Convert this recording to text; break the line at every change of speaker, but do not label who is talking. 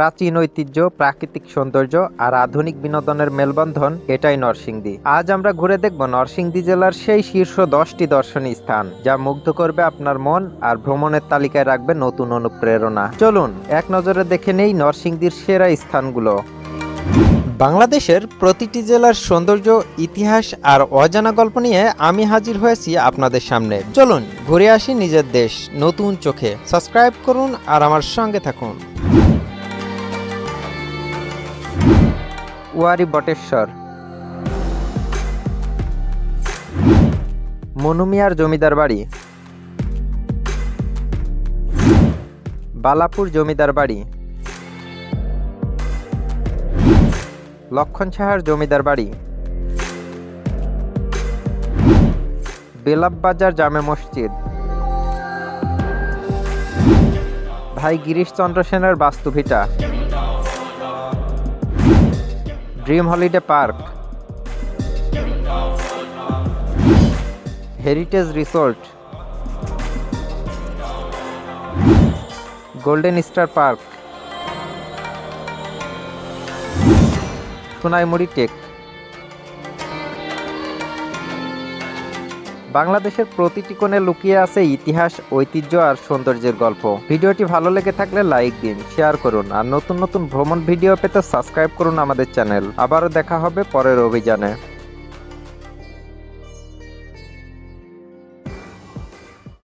প্রাচীন ঐতিহ্য, প্রাকৃতিক সৌন্দর্য আর আধুনিক বিনোদনের মেলবন্ধন এটাই নরসিংদী। আজ আমরা ঘুরে দেখব নরসিংদী জেলার সেই শীর্ষ দশটি দর্শনীয় স্থান, যা মুগ্ধ করবে আপনার মন আর ভ্রমণের তালিকায় রাখবে নতুন অনুপ্রেরণা। চলুন, এক নজরে দেখে নেই নরসিংদীর সেরা স্থানগুলো। বাংলাদেশের প্রতিটি জেলার সৌন্দর্য, ইতিহাস আর অজানা গল্প নিয়ে আমি হাজির হয়েছি আপনাদের সামনে। চলুন, ঘুরে আসি নিজের দেশ, নতুন চোখে। সাবস্ক্রাইব করুন আর আমার সঙ্গে থাকুন। ওয়ারি বটেশ্বর। মনুমিয়ার জমিদার বাড়ি। বালাপুর জমিদার বাড়ি। লক্ষণ সাহার জমিদার বাড়ি। বেলাববাজার জামে মসজিদ। ভাই গিরিশচন্দ্র সেনের বাস্তুভিটা dream holiday park heritage resort golden star park Sonaimuri tech বাংলাদেশের প্রতিটি কোণে লুকিয়ে আছে ইতিহাস, ঐতিহ্য আর সৌন্দর্যের গল্প। ভিডিওটি ভালো লেগে থাকলে লাইক দিন, শেয়ার করুন আর নতুন নতুন ভ্রমণ ভিডিও পেতে সাবস্ক্রাইব করুন আমাদের চ্যানেল। আবারও দেখা হবে পরের অভিযানে।